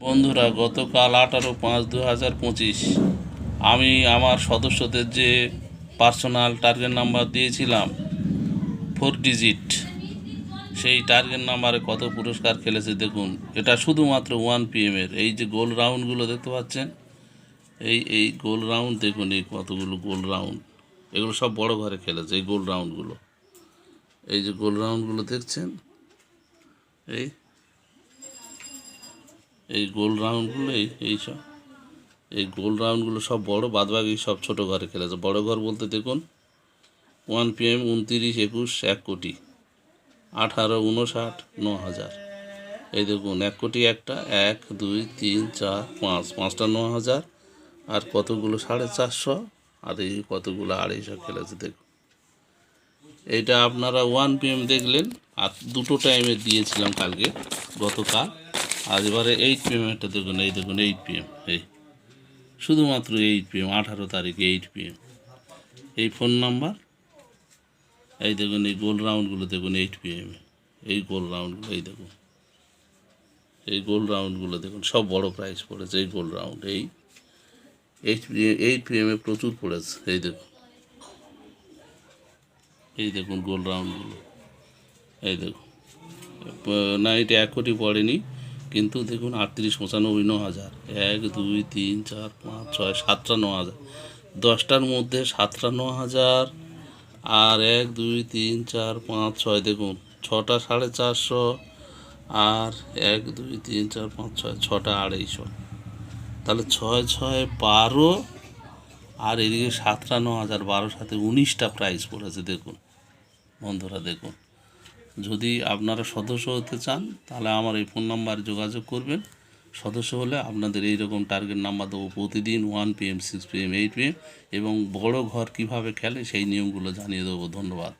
বন্ধুরা, গতকাল আঠারো পাঁচ দু হাজার পঁচিশ আমি আমার সদস্যদের যে পার্সোনাল টার্গেট নাম্বার দিয়েছিলাম ফোর ডিজিট সেই টার্গেট নাম্বারে কত পুরস্কার খেলেছে দেখুন। এটা শুধুমাত্র ওয়ান পিএমের এই যে গোল রাউন্ডগুলো দেখতে পাচ্ছেন, এই এই গোল রাউন্ড দেখুন, এই কতগুলো গোল রাউন্ড এগুলো সব বড় ঘরে খেলেছে, এই গোল। রাউন্ডগুলো এই যে গোল রাউন্ডগুলো দেখছেন, এই এই গোল রাউন্ডগুলো, এই এই সব, এই গোল রাউন্ডগুলো সব বড়, বাদবাকি সব ছোট ঘরে খেলেছে। বড় ঘর বলতে দেখুন, ওয়ান পিএম উনতিরিশ একুশ এক কোটি, আঠারো উনষাট ন হাজার। এই দেখুন, এক কোটি একটা, এক, দুই, তিন, চার, পাঁচ, পাঁচটা ন হাজার, আর কতগুলো সাড়ে চারশো, আর এই কতগুলো আড়াইশো খেলেছে, দেখুন। এইটা আপনারা ওয়ান পিএম দেখলেন, আর দুটো টাইমে দিয়েছিলাম কালকে, গতকাল। আর এবারে এইট পিএমেরটা দেখুন, এই দেখুন এইট পিএম এই। শুধুমাত্র এইট পিএম আঠারো তারিখ এইট পিএম এই ফোন নাম্বার এই দেখুন, এই গোল রাউন্ডগুলো দেখুন এইট পিএমে এই গোল রাউন্ডগুলো এই দেখুন। এই গোল রাউন্ডগুলো দেখুন, সব বড় প্রাইস পড়েছে, এই গোল রাউন্ড এই। এইট পিএম এইট পি পিএমে প্রচুর পড়েছে, এই দেখুন। এই দেখুন গোল রাউন্ডগুলো এই দেখুন। না এটা এক কোটি পড়েনি। কিন্তু দেখুন আটত্রিশ পঁচানব্বই ন হাজার এক, দুই, তিন, চার, পাঁচ, ছয়, সাতটা ন হাজার দশটার মধ্যে সাতটা ন হাজার আর এক, দুই, তিন, চার, পাঁচ, ছয় দেখুন, ছটা সাড়ে চারশো আর এক, দুই, তিন, চার, পাঁচ, ছয়, ছটা আড়াইশো। তাহলে ছয় ছয়, বারো আর এদিকে সাতটা ন হাজার বারো সাথে উনিশটা প্রাইজ পড়েছে দেখুন। বন্ধুরা দেখুন। যদি আপনারা সদস্য হতে চান, তাহলে আমার এই ফোন নাম্বার যোগাযোগ করবেন। সদস্য হলে আপনাদের এই রকম টার্গেট নাম্বার দেবো প্রতিদিন one PM six PM eight PM এবং বড় ঘর কীভাবে খেলে সেই নিয়মগুলো জানিয়ে দেবো। ধন্যবাদ।